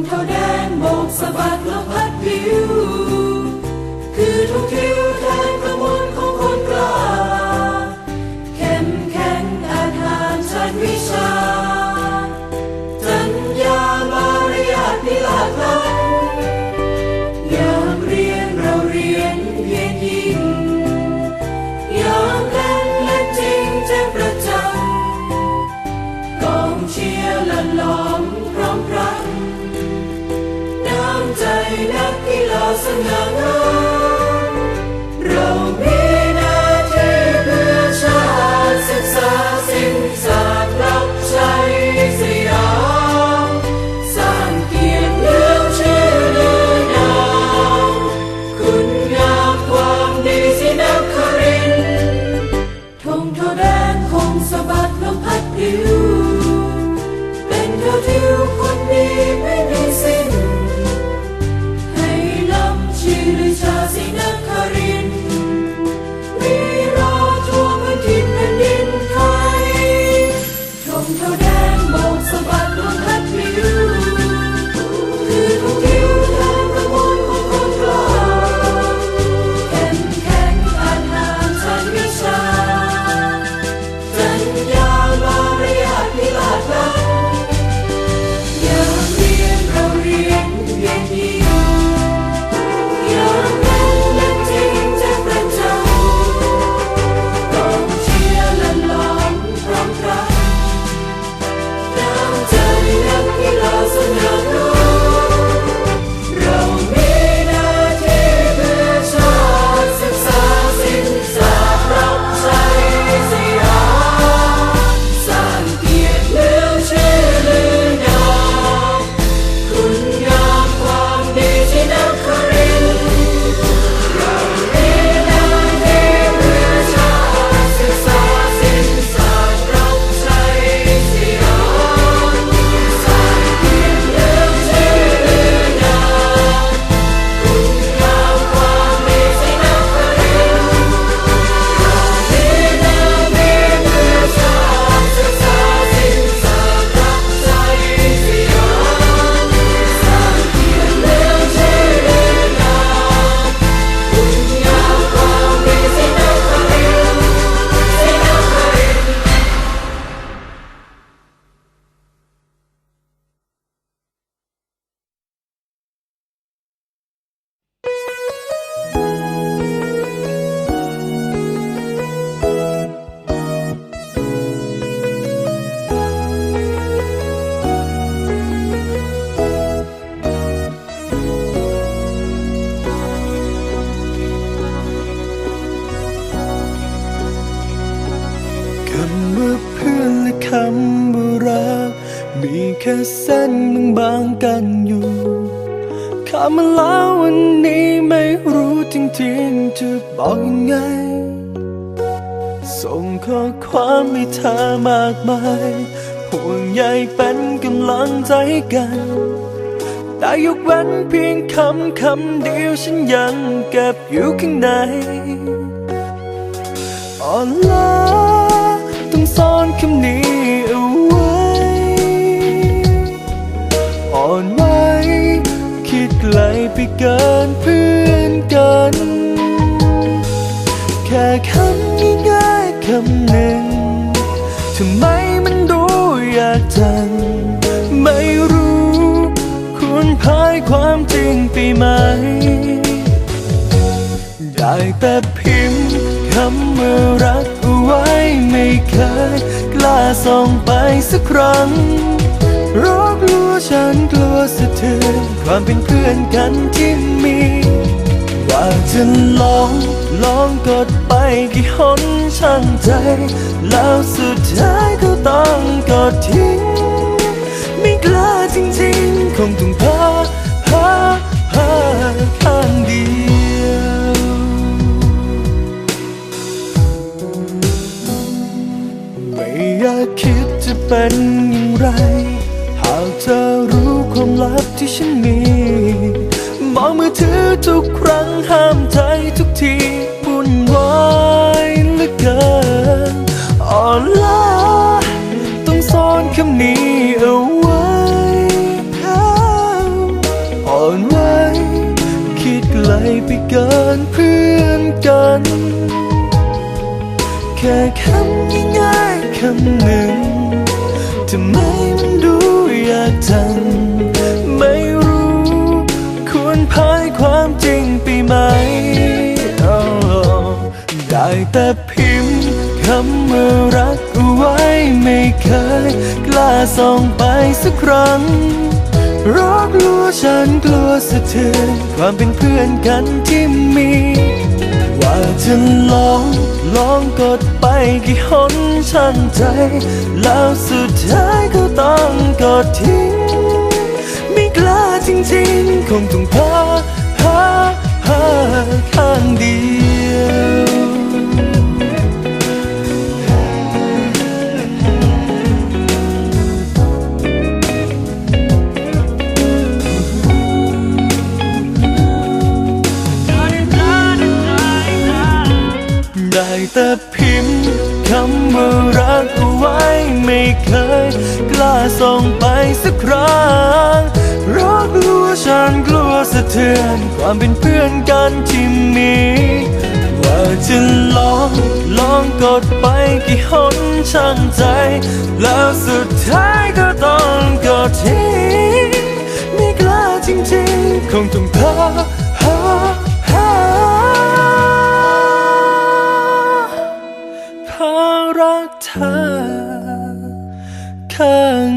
งเท่าแดงโบกสะบัด ฬาำว่าเพื่อนและคำว่ารัก มีแค่เส้นบางๆกันอยู่คำมาแล้ววันนี้ไม่รู้จริงๆจะบอกยังไง ส่งข้อความให้เธอมากมายห่วงใยเป็นกำลังใจกัน แต่ยกเว้นเพียงคำคำเดียวฉันยังเก็บอยู่ข้างในออนล้าต้องซ่อน คำนี้เอาไว้ อ่อนไหวคิดไกลไปเกินเพื่อนกัน แค่คำง่ายๆคำหนึ่งทำไมมันดูยากจัง ไม่รู้ควรพายความจริงไปไหม ได้แต่พิมพ์ คำว่ารักเอาไว้ไม่เคย กล้าส่องไปสักครั้งราะกลัวฉันกลัวสะเทือนความเป็นเพื่อนกันที่มี ว่าจะลองลองกดไปกี่หนช่างใจ แล้วสุดท้ายก็ต้องกดทิ้ง ไม่กล้าจริงๆ คงต้อง ลับที่ฉันมี มองมือถือทุกครั้งห้ามใจทุกทีวุ่นวายเหลือเกินอ่อนล้าต้องซ่อนคำนี้เอาไว้อนไว้คิดไกลไปเกินเพื่อนกัน แค่คำง่ายๆคำหนึ่ง ทำไมมันดูยากจังไม่รู้ ควรพายความจริงไปไหมอ๋อได้แต่พิมพ์คำว่ารักเอาไว้ไม่เคย กล้าส่องไปสักครั้งราะกลัวฉันกลัวสะเทือนความเป็นเพื่อนกันที่มี ว่าจะลองลองกดไปกี่หนช่างใจ แล้วสุดท้ายก็ต้องกดทิ้ง ไม่กล้าจริงๆ คงต้องพาหาหาข้างเดียว แต่พิมพ์คำว่ารักเอาไว้ไม่เคย กล้าส่งไปสักครั้งราะกลัวฉันกลัวสะเทือน ความเป็นเพื่อนกันที่มี ว่าจะลองลองกดไปกี่หนช่างใจ แล้วสุดท้ายก็ต้องกดทิ้งไม่กล้าจริงๆ คงต้องพา เธอ ข้าง